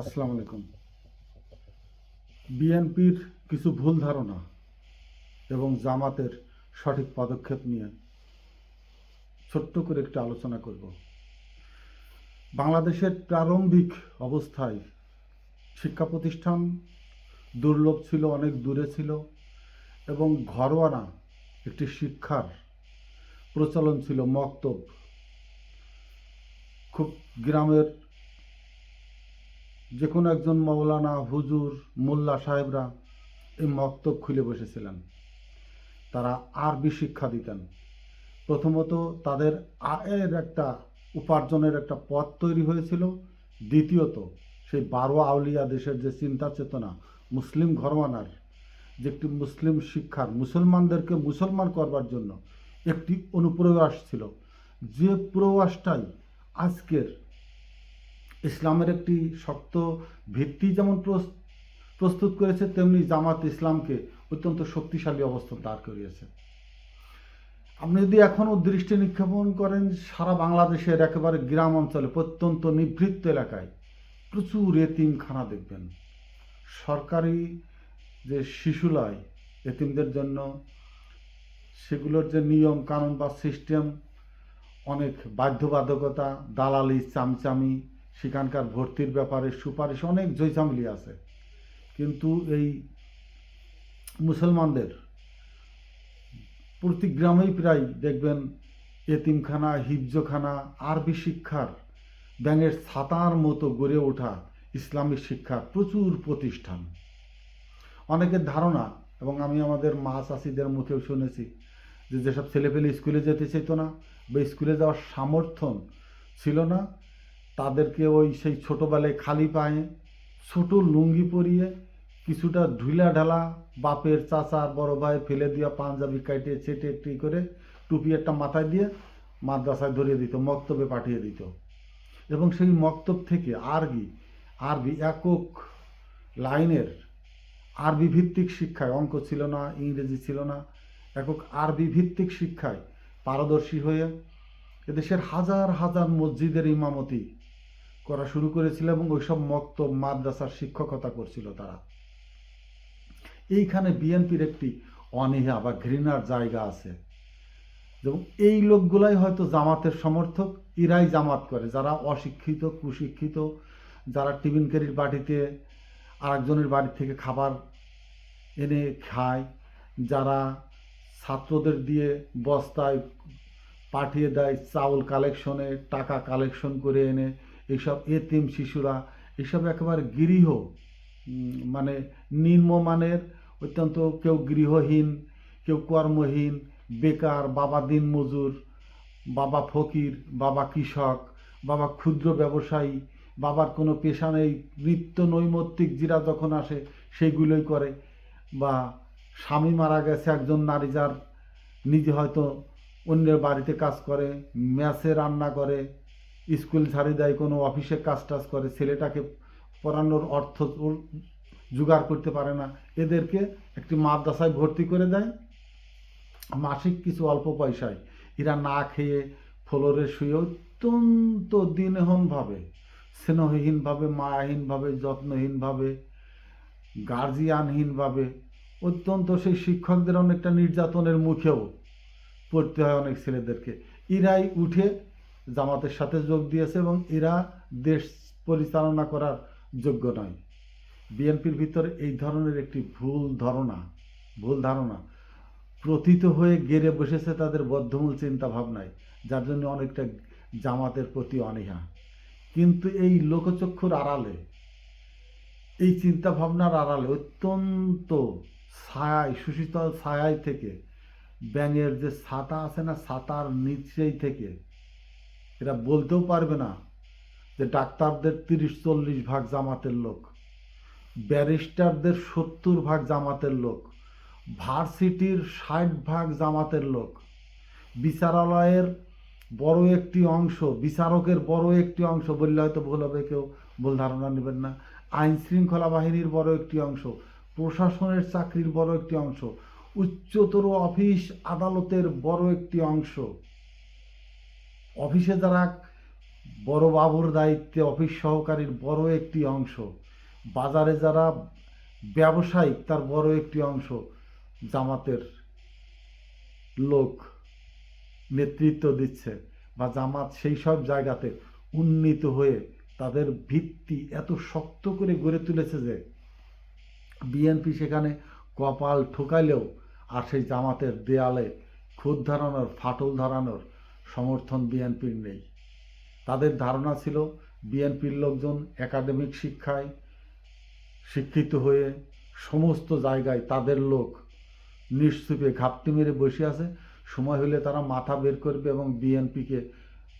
আসসালামু আলাইকুম। বিএনপির কিছু ভুল ধারণা এবং জামাতের সঠিক পদক্ষেপ নিয়ে ছোট্ট করে একটু আলোচনা করব। বাংলাদেশের প্রারম্ভিক অবস্থায় শিক্ষা প্রতিষ্ঠান দুর্লভ ছিল, অনেক দূরে ছিল এবং ঘরোয়ানা একটি শিক্ষার প্রচলন ছিল, মক্তব। খুব গ্রামের যে কোনো একজন মৌলানা হুজুর, মোল্লা সাহেবরা এই মক্তব খুলে বসেছিলেন। তারা আরবি শিক্ষা দিতেন। প্রথমত তাদের আয়ের একটা উপার্জনের একটা পথ তৈরি হয়েছিল। দ্বিতীয়ত, সেই বারো আউলিয়া দেশের যে চিন্তা চেতনা, মুসলিম ঘরওয়ানার যে একটি মুসলিম শিক্ষার, মুসলমানদেরকে মুসলমান করবার জন্য একটি অনুপ্রয়াস ছিল। যে প্রয়াসটাই আজকের ইসলামের একটি শক্ত ভিত্তি যেমন প্রস- প্রস্তুত করেছে, তেমনি জামাত ইসলামকে অত্যন্ত শক্তিশালী অবস্থান দাঁড় করিয়েছে। আপনি যদি এখনও দৃষ্টি নিক্ষেপণ করেন, সারা বাংলাদেশের একেবারে গ্রাম অঞ্চলে, প্রত্যন্ত নিভৃত্ত এলাকায় প্রচুর এতিমখানা দেখবেন। সরকারি যে শিশুলয়, এতিমদের জন্য সেগুলোর যে নিয়ম, কানুন বা সিস্টেম, অনেক বাধ্যবাধকতা, দালালি, চামচামি সেখানকার ভর্তির ব্যাপারে সুপারিশ, অনেক জয়চামলি আছে। কিন্তু এই মুসলমানদের প্রতি গ্রামেই প্রায় দেখবেন এতিমখানা হিফজখানা আরবি শিক্ষার ব্যাঙের ছাতার মতো গড়ে ওঠা ইসলামিক শিক্ষার প্রচুর প্রতিষ্ঠান। অনেকের ধারণা, এবং আমি আমাদের মা চাষিদের মুখেও শুনেছি, যে যেসব ছেলেপেলে স্কুলে যেতে চাইতো না, বা স্কুলে যাওয়ার সামর্থ্য ছিল না তাদেরকে ওই সেই ছোটোবেলায় খালি পায়ে ছোট লুঙ্গি পরিয়ে কিছুটা ঢুলা ঢালা বাপের চাচার বড় ভাই ফেলে দিয়া পাঞ্জাবি কাটিয়ে ছেটে একটি করে টুপি একটা মাথায় দিয়ে মাদ্রাসায় ধরিয়ে দিত, মক্তবে পাঠিয়ে দিত। এবং সেই মক্তব থেকে আরবি আরবি একক লাইনের আরবি ভিত্তিক শিক্ষায়, অঙ্ক ছিল না, ইংরেজি ছিল না, একক আরবি ভিত্তিক শিক্ষায় পারদর্শী হয়ে এদেশের হাজার হাজার মসজিদের ইমামতি করা শুরু করেছিল এবং ওইসব মক্ত মাদ্রাসার শিক্ষকতা করছিল তারা। এইখানে বিএনপির একটি অনীহা বা ঘৃণার জায়গা আছে। এবং এই লোকগুলাই হয়তো জামাতের সমর্থক ইরাই জামাত করে। যারা অশিক্ষিত, কুশিক্ষিত, যারা টিফিন ক্যারির বাড়িতে আরেকজনের বাড়ি থেকে খাবার এনে খায়, যারা ছাত্রদের দিয়ে বস্তায় পাঠিয়ে দেয় চাউল কালেকশনে, টাকা কালেকশন করে এনে এইসব এতিম শিশুরা এসব একেবারে গৃহ মানে নিম্নমানের অত্যন্ত কেউ গৃহহীন, কেউ কর্মহীন, বেকার, বাবা দিন মজুর বাবা ফকির, বাবা কৃষক, বাবা ক্ষুদ্র ব্যবসায়ী, বাবার কোনো পেশা নেই, নিত্য নৈমিত্তিক জিরা যখন আসে সেইগুলোই করে। বা স্বামী মারা গেছে, একজন নারী যার, নিজে হয়তো অন্যের বাড়িতে কাজ করে, ম্যাসে রান্না করে স্কুল ছাড়ি দেয়, কোনো অফিসে কাজ টাজ করে, ছেলেটাকে পড়ানোর অর্থ জোগাড় করতে পারে না। এদেরকে একটি মাদ্রাসায় ভর্তি করে দেয়। মাসিক কিছু অল্প পয়সায়। এরা না খেয়ে ফ্লোরে শুয়ে অত্যন্ত দিনহীনভাবে, স্নেহহীনভাবে, মায়াহীনভাবে, যত্নহীনভাবে, গার্জিয়ানহীনভাবে, অত্যন্ত সেই শিক্ষকদের অনেকটা নির্যাতনের মুখেও পড়তে হয় অনেক ছেলেদেরকে। ইরাই উঠে জামাতের সাথে যোগ দিয়েছে এবং এরা দেশ পরিচালনা করার যোগ্য নয়। বিএনপির ভিতরে এই ধরনের একটি ভুল ধারণা ভুল ধারণা প্রথিত হয়ে গেড়ে বসেছে তাদের বদ্ধমূল চিন্তা ভাবনায় যার জন্য অনেকটা জামাতের প্রতি অনীহা। কিন্তু এই লোকচক্ষুর আড়ালে, এই চিন্তা ভাবনার আড়ালে অত্যন্ত ছায়ায়, সুশীতল ছায়ায় থেকে, ব্যাঙের যে ছাতা আছে না, ছাতার নিচেই থেকে এরা বলতেও পারবে না যে ডাক্তারদের তিরিশ, চল্লিশ ভাগ জামাতের লোক, ব্যারিস্টারদের সত্তর ভাগ জামাতের লোক, ভার্সিটির ষাট ভাগ জামাতের লোক, বিচারালয়ের বড় একটি অংশ, বিচারকের বড় একটি অংশ, বললে হয়তো ভুল হবে, কেউ ভুল ধারণা নেবেন না আইন শৃঙ্খলা বাহিনীর বড় একটি অংশ, প্রশাসনের চাকরির বড় একটি অংশ, উচ্চতর অফিস আদালতের বড় একটি অংশ অফিসে যারা বড় বাবুর দায়িত্বে অফিস সহকারীর বড় একটি অংশ, বাজারে যারা ব্যবসায়িক তার বড় একটি অংশ জামাতের লোক নেতৃত্ব দিচ্ছে বা জামাত সেই সব জায়গাতে উন্নীত হয়ে তাদের ভিত্তি এত শক্ত করে গড়ে তুলেছে যে বিএনপি সেখানে কপাল ঠুকাইলেও আর সেই জামাতের দেয়ালে খুদ ধরানোর, ফাটল ধরানোর সমর্থন বিএনপির নেই। তাদের ধারণা ছিল বিএনপির লোকজন একাডেমিক শিক্ষায় শিক্ষিত হয়ে সমস্ত জায়গায় তাদের লোক নিশ্চুপে ঘাপটি মেরে বসে আছে। সময় হলে তারা মাথা বের করবে এবং বিএনপিকে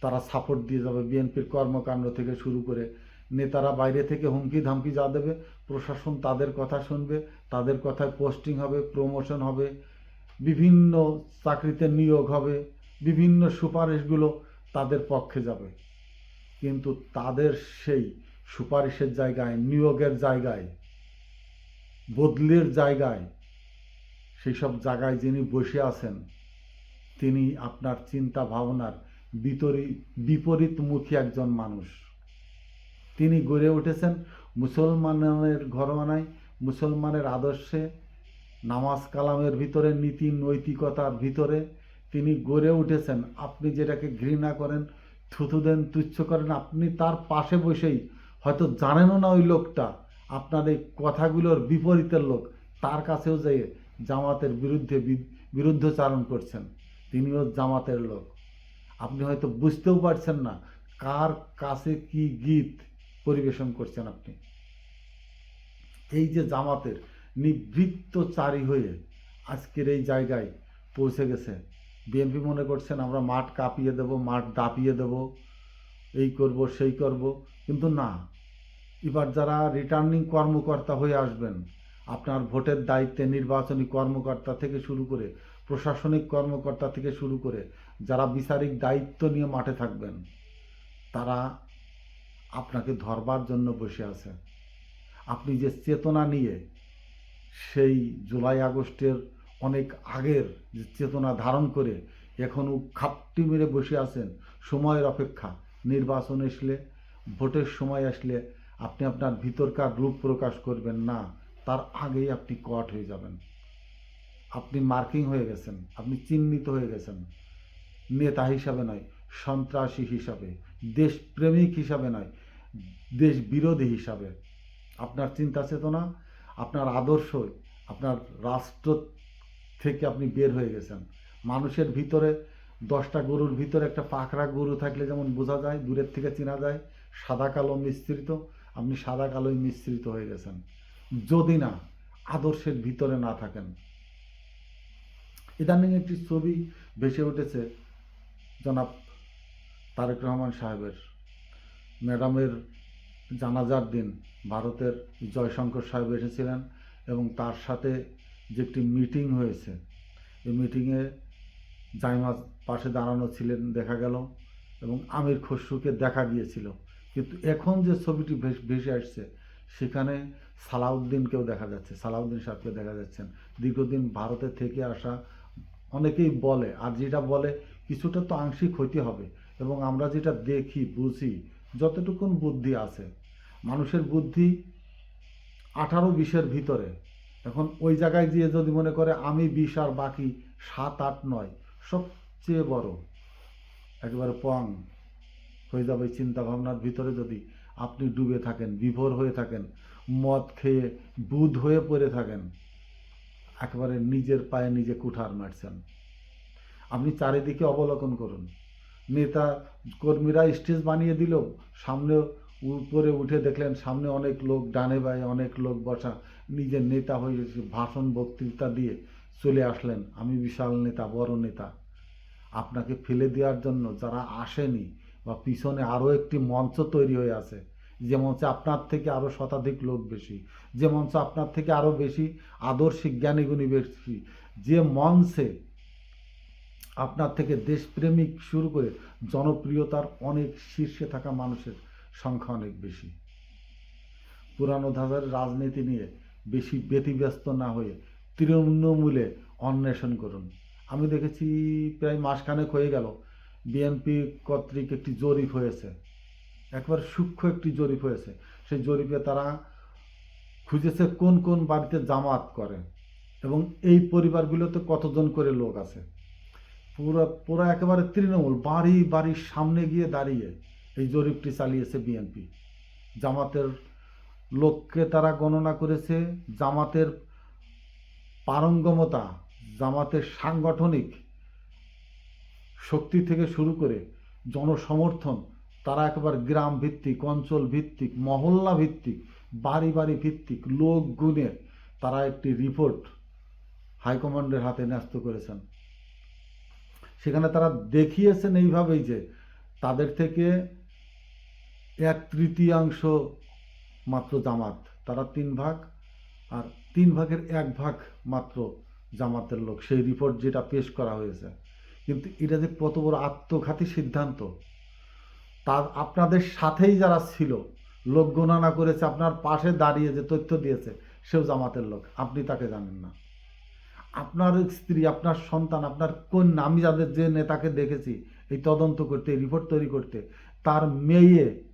তারা সাপোর্ট দিয়ে যাবে। বিএনপির কর্মকাণ্ড থেকে শুরু করে নেতারা বাইরে থেকে হুমকি ধামকি যা দেবে, প্রশাসন তাদের কথা শুনবে, তাদের কথায় পোস্টিং হবে প্রমোশন হবে, বিভিন্ন চাকরিতে নিয়োগ হবে। বিভিন্ন সুপারিশগুলো তাদের পক্ষে যাবে। কিন্তু তাদের সেই সুপারিশের জায়গায়, নিয়োগের জায়গায়, বদলির জায়গায় সেই সব জায়গায় যিনি বসে আছেন, তিনি আপনার চিন্তা ভাবনার বিতরী, বিপরীতমুখী একজন মানুষ। তিনি গড়ে উঠেছেন মুসলমানের ঘরমানায়, মুসলমানের আদর্শে, নামাজ কালামের ভিতরে নীতি নৈতিকতার ভিতরে তিনি গড়ে উঠেছেন। আপনি যেটাকে ঘৃণা করেন, থুথু দেন, তুচ্ছ করেন, আপনি তার পাশে বসেই হয়তো জানেনও না ওই লোকটা, আপনার এই কথাগুলোর বিপরীতের লোক, তার কাছেও যেয়ে জামাতের বিরুদ্ধে বিরুদ্ধচারণ করছেন। তিনিও জামাতের লোক। আপনি হয়তো বুঝতেও পারছেন না কার কাছে কি গীত পরিবেশন করছেন আপনি। এই যে জামাতের নিবৃত্তচারী হয়ে আজকের এই জায়গায় পৌঁছে গেছে বিএনপি মনে করছেন, আমরা মাঠ কাঁপিয়ে দেব, মাঠ দাপিয়ে দেব, এই করব, সেই করব। কিন্তু না, এবার যারা রিটার্নিং কর্মকর্তা হয়ে আসবেন, আপনার ভোটের দায়িত্বে নির্বাচনী কর্মকর্তা থেকে শুরু করে, প্রশাসনিক কর্মকর্তা থেকে শুরু করে, যারা বিচারিক দায়িত্ব নিয়ে মাঠে থাকবেন, তারা আপনাকে ধরবার জন্য বসে আছে। আপনি যে চেতনা নিয়ে সেই জুলাই আগস্টের অনেক আগের চেতনা ধারণ করে এখনও খাপটি মেরে বসে আছেন, সময়ের অপেক্ষা। নির্বাচন আসলে ভোটের সময় আসলে আপনি আপনার ভিতরকার রূপ প্রকাশ করবেন না, তার আগেই আপনি কট হয়ে যাবেন। আপনি মার্কিং হয়ে গেছেন, আপনি চিহ্নিত হয়ে গেছেন। নেতা হিসাবে নয়, সন্ত্রাসী হিসাবে, দেশপ্রেমিক হিসাবে নয় দেশ বিরোধী হিসাবে। আপনার চিন্তা চেতনা আপনার আদর্শ, আপনার রাষ্ট্র থেকে আপনি বের হয়ে গেছেন। মানুষের ভিতরে দশটা গরুর ভিতরে একটা পাকড়া গরু থাকলে যেমন বোঝা যায়, দূরের থেকে চেনা যায়, সাদা কালো মিশ্রিত, আপনি সাদা কালোই মিশ্রিত হয়ে গেছেন। যদি না, আদর্শের ভিতরে না থাকেন। ইদানিং একটি ছবি ভেসে উঠেছে জনাব তারেক রহমান সাহেবের। ম্যাডামের জানাজার দিন ভারতের জয়শঙ্কর সাহেব এসেছিলেন এবং তার সাথে যে একটি মিটিং হয়েছে। এই মিটিংয়ে জাইমাজ পাশে দাঁড়ানো ছিলেন, দেখা গেল, এবং আমির খসরুকে দেখা গিয়েছিল। কিন্তু এখন যে ছবিটি ভেসে আসছে, সেখানে সালাউদ্দিনকেও দেখা যাচ্ছে। সালাউদ্দিন সাহেবকে দেখা যাচ্ছেন। দীর্ঘদিন ভারতে থেকে আসা অনেকেই বলে, আর যেটা বলে, কিছুটা তো আংশিক হইতে হবে। এবং আমরা যেটা দেখি, বুঝি, যতটুকুন বুদ্ধি আছে, মানুষের বুদ্ধি আঠারো বিশের ভিতরে। এখন ওই জায়গায় গিয়ে যদি মনে করে আমি বিশ আর বাকি সাত, আট, নয়, সবচেয়ে বড়, একেবারে পং হয়ে যাবে চিন্তা ভাবনার ভিতরে যদি আপনি ডুবে থাকেন, বিভোর হয়ে থাকেন, মদ খেয়ে বুধ হয়ে পড়ে থাকেন, একেবারে নিজের পায়ে নিজে কুঠার মারছেন। আপনি চারিদিকে অবলোকন করুন। নেতা কর্মীরা স্টেজ বানিয়ে দিল, সামনে উপরে উঠে দেখলেন সামনে অনেক লোক, ডানে বায়ে অনেক লোক বসা নিজের নেতা হয়ে ভাষণ, বক্তৃতা দিয়ে চলে আসলেন। আমি বিশাল নেতা, বড় নেতা। আপনাকে ফেলে দেওয়ার জন্য যারা আসেনি বা পিছনে আরও একটি মঞ্চ তৈরি হয়ে আছে, যে মঞ্চে আপনার থেকে আরও শতাধিক লোক বেশি, যে মঞ্চ আপনার থেকে আরও বেশি আদর্শিক, জ্ঞানীগুণী বেশি, যে মঞ্চে আপনার থেকে দেশপ্রেমিক শুরু করে জনপ্রিয়তার অনেক শীর্ষে থাকা মানুষের সংখ্যা অনেক বেশি। পুরানো ধাঁচের রাজনীতি নিয়ে বেশি ব্যতিব্যস্ত না হয়ে তৃণমূলে অন্বেষণ করুন। আমি দেখেছি প্রায় মাসখানেক হয়ে গেল, বিএনপি কর্তৃক একটি জরিপ হয়েছে। একবার সূক্ষ্ম একটি জরিপ হয়েছে। সেই জরিপে তারা খুঁজেছে কোন কোন বাড়িতে জামাত করে এবং এই পরিবারগুলোতে কতজন করে লোক আছে। পুরো পুরো একেবারে তৃণমূল, বাড়ি বাড়ির সামনে গিয়ে দাঁড়িয়ে এই জরিপটি চালিয়েছে বিএনপি। জামাতের লোককে তারা গণনা করেছে জামাতের পারঙ্গমতা, জামাতের সাংগঠনিক শক্তি থেকে শুরু করে জনসমর্থন, তারা একবার গ্রাম ভিত্তিক, অঞ্চল ভিত্তিক, মহল্লা ভিত্তিক, বাড়ি বাড়ি ভিত্তিক লোক গুণে তারা একটি রিপোর্ট হাইকমান্ডের হাতে ন্যস্ত করেছেন। সেখানে তারা দেখিয়েছেন এইভাবেই যে তাদের থেকে এক তৃতীয়াংশ মাত্র জামাত। তারা তিন ভাগ আর তিন ভাগের এক ভাগ মাত্র জামাতের লোক। সেই রিপোর্ট যেটা পেশ করা হয়েছে। কিন্তু এটা যে কত বড় আত্মঘাতী সিদ্ধান্ত। তার আপনাদের সাথেই যারা ছিল, লোক গণনা করেছে, আপনার পাশে দাঁড়িয়ে যে তথ্য দিয়েছে, সেও জামাতের লোক। আপনি তাকে জানেন না। আপনার স্ত্রী, আপনার সন্তান, আপনার কন্যা, আমি যাদের যে নেতাকে দেখেছি, এই তদন্ত করতে, এই রিপোর্ট তৈরি করতে, তার মেয়ে,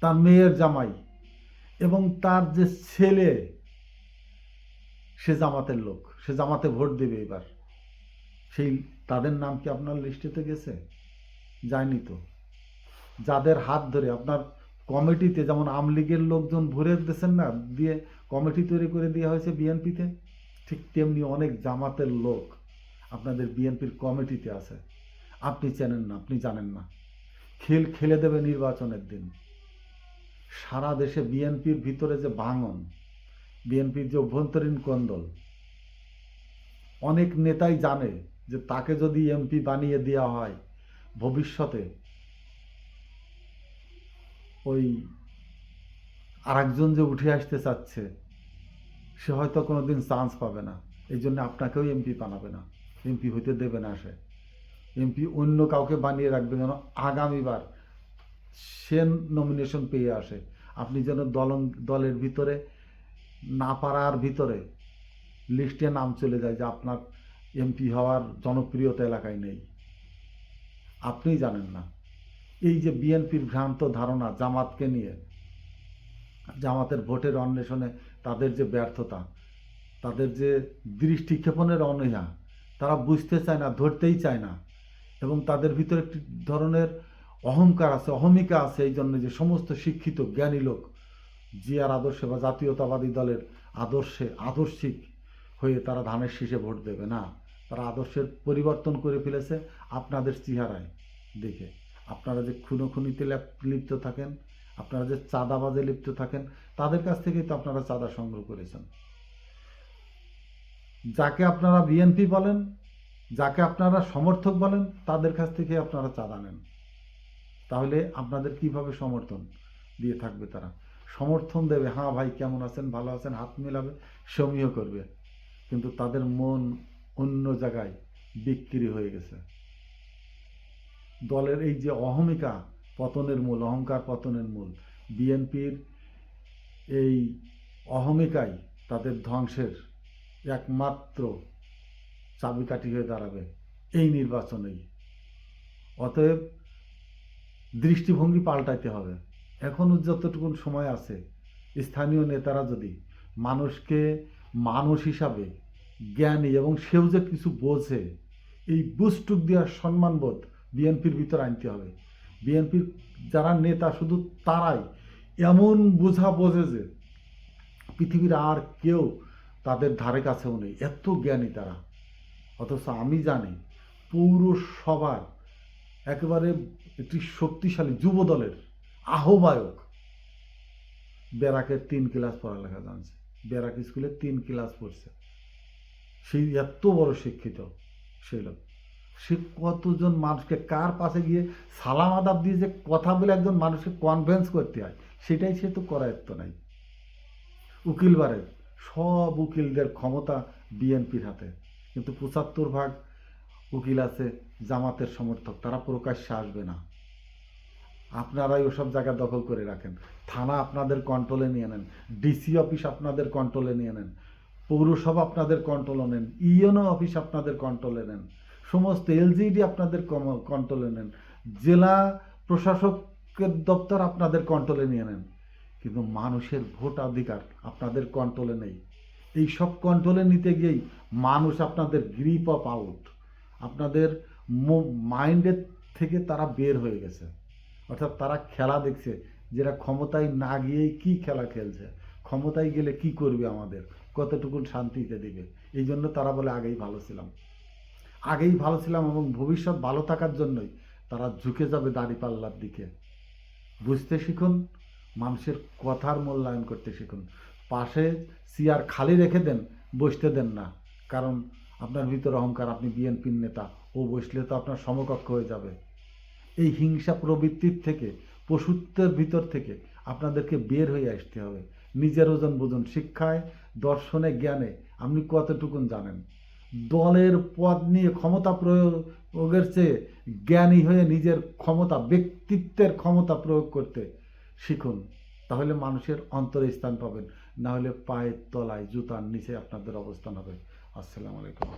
তার মেয়ের জামাই এবং তার যে ছেলে, সে জামাতের লোক, সে জামাতে ভোট দেবে এবার। সেই, তাদের নাম কি আপনার লিস্টেতে গেছে? যায়নি তো। যাদের হাত ধরে, আপনার কমিটিতে যেমন আমলিগের লোকজন ভরে দিয়েছেন না, দিয়ে কমিটি তৈরি করে দেওয়া হয়েছে বিএনপিতে, ঠিক তেমনি অনেক জামাতের লোক আপনাদের বিএনপির কমিটিতে আছে। আপনি চেনেন না, আপনি জানেন না। খেল খেলে দেবে নির্বাচনের দিন। সারা দেশে বিএনপির ভিতরে যে ভাঙন, বিএনপির যে অভ্যন্তরীণ কন্দল, অনেক নেতাই জানে যে তাকে যদি এমপি বানিয়ে দেওয়া হয় ভবিষ্যতে, ওই আরেকজন যে উঠে আসতে চাচ্ছে, সে হয়তো কোনোদিন চান্স পাবে না। এই জন্য আপনাকেও এমপি বানাবে না। এমপি হইতে দেবে না সে। এমপি অন্য কাউকে বানিয়ে রাখবে যেন আগামীবার সে নমিনেশন পেয়ে আসে। আপনি যেন দল, দলের ভিতরে না পারার ভিতরে লিস্টে নাম চলে যায় যে আপনার এমপি হওয়ার জনপ্রিয়তা এলাকায় নেই। আপনিই জানেন না। এই যে বিএনপির ভ্রান্ত ধারণা জামাতকে নিয়ে, জামাতের ভোটের অন্বেষণে তাদের যে ব্যর্থতা, তাদের যে দৃষ্টিক্ষেপণের অনীহা, তারা বুঝতে চায় না, ধরতেই চায় না এবং তাদের ভিতরে একটি ধরনের অহংকার আছে, অহমিকা আছে, এই জন্য যে সমস্ত শিক্ষিত জ্ঞানী লোক জিয়ার আদর্শে বা জাতীয়তাবাদী দলের আদর্শে আদর্শিক হয়ে তারা ধানের শীষে ভোট দেবে। না, তারা আদর্শের পরিবর্তন করে ফেলেছে আপনাদের চেহারায় দেখে। আপনারা যে খুনোখুনিতে লেপ- লিপ্ত থাকেন, আপনারা যে চাঁদাবাজে লিপ্ত থাকেন, তাদের কাছ থেকেই তো আপনারা চাঁদা সংগ্রহ করেছেন। যাকে আপনারা বিএনপি বলেন, যাকে আপনারা সমর্থক বলেন, তাদের কাছ থেকে আপনারা চাঁদা নেন। তাহলে আপনাদের কীভাবে সমর্থন দিয়ে থাকবে তারা? সমর্থন দেবে হ্যাঁ ভাই, কেমন আছেন? ভালো আছেন? হাত মেলাবে, সমীহ করবে। কিন্তু তাদের মন অন্য জায়গায় বিক্রি হয়ে গেছে। দলের এই যে অহমিকা পতনের মূল, অহংকার পতনের মূল, বিএনপির এই অহমিকাই তাদের ধ্বংসের একমাত্র চাবিকাঠি হয়ে দাঁড়াবে এই নির্বাচনেই। অতএব দৃষ্টিভঙ্গি পাল্টাইতে হবে। এখনও যতটুকুন সময় আছে, স্থানীয় নেতারা যদি মানুষকে মানুষ হিসাবে জ্ঞানী এবং সেও যে কিছু বোঝে, এই বুস্টুক দেওয়ার সম্মানবোধ বিএনপির ভিতর আনতে হবে। বিএনপির যারা নেতা শুধু তারাই এমন বোঝা বোঝে যে পৃথিবীর আর কেউ তাদের ধারে কাছেও নেই। এত জ্ঞানী তারা। অথচ আমি জানি পৌরসভার একেবারে একটি শক্তিশালী যুব দলের আহ্বায়ক। ব্যারাকের তিন ক্লাস পড়ালেখা জানছে। ব্যারাক স্কুলে তিন ক্লাস পড়ছে। সেই এত বড় শিক্ষিত, সেই লোক। সে কতজন মানুষকে কার পাশে গিয়ে সালাম আদাব দিয়ে যে কথা বলে একজন মানুষকে কনভেন্স করতে হয়, সেটাই সে তো করায়ত্ত নাই। উকিল বারের, সব উকিলদের ক্ষমতা বিএনপির হাতে। কিন্তু পঁচাত্তর ভাগ উকিল আছে, জামাতের সমর্থক, তারা প্রকাশ্যে আসবে না। আপনারাই ওসব জায়গা দখল করে রাখেন। থানা আপনাদের কন্ট্রোলে নিয়ে নেন ডিসি অফিস আপনাদের কন্ট্রোলে নিয়ে নেন, পৌরসভা আপনাদের কন্ট্রোলে নেন ইএনও অফিস আপনাদের কন্ট্রোলে নেন, সমস্ত এলজিডি আপনাদের কন্ট্রোলে নেন, জেলা প্রশাসক দপ্তর আপনাদের কন্ট্রোলে নিয়ে নেন। কিন্তু মানুষের ভোটাধিকার আপনাদের কন্ট্রোলে নেই। এই সব কন্ট্রোলে নিতে গিয়েই মানুষ আপনাদের গ্রিপ অফ আউট আপনাদের মাইন্ডের থেকে তারা বের হয়ে গেছে। অর্থাৎ তারা খেলা দেখছে যেটা ক্ষমতায় না গিয়েই কি খেলা খেলছে, ক্ষমতায় গেলে কি করবে আমাদের কতটুকু শান্তিতে দেবে। এই জন্য তারা বলে, আগেই ভালো ছিলাম। আগেই ভালো ছিলাম এবং ভবিষ্যৎ ভালো থাকার জন্যই তারা ঝুঁকে যাবে দাড়িপাল্লার দিকে। বুঝতে শিখুন, মানুষের কথার মূল্যায়ন করতে শিখুন। পাশে চেয়ার খালি রেখে দেন, বসতে দেন না। কারণ আপনার ভিতর অহংকার, আপনি বিএনপির নেতা, ও বসলে তো আপনার সমকক্ষ হয়ে যাবে। এই হিংসা প্রবৃত্তির থেকে, পশুত্বের ভিতর থেকে আপনাদেরকে বের হয়ে আসতে হবে। নিজের ওজন বুঝুন শিক্ষায়, দর্শনে, জ্ঞানে আপনি কতটুকুন জানেন? দলের পদ নিয়ে ক্ষমতা প্রয়োগের চেয়ে জ্ঞানী হয়ে নিজের ক্ষমতা, ব্যক্তিত্বের ক্ষমতা প্রয়োগ করতে শিখুন। তাহলে মানুষের অন্তরে স্থান পাবেন। না হলে পায়ের তলায় জুতার নিচে আপনাদের অবস্থান হবে। আসসালামু আলাইকুম।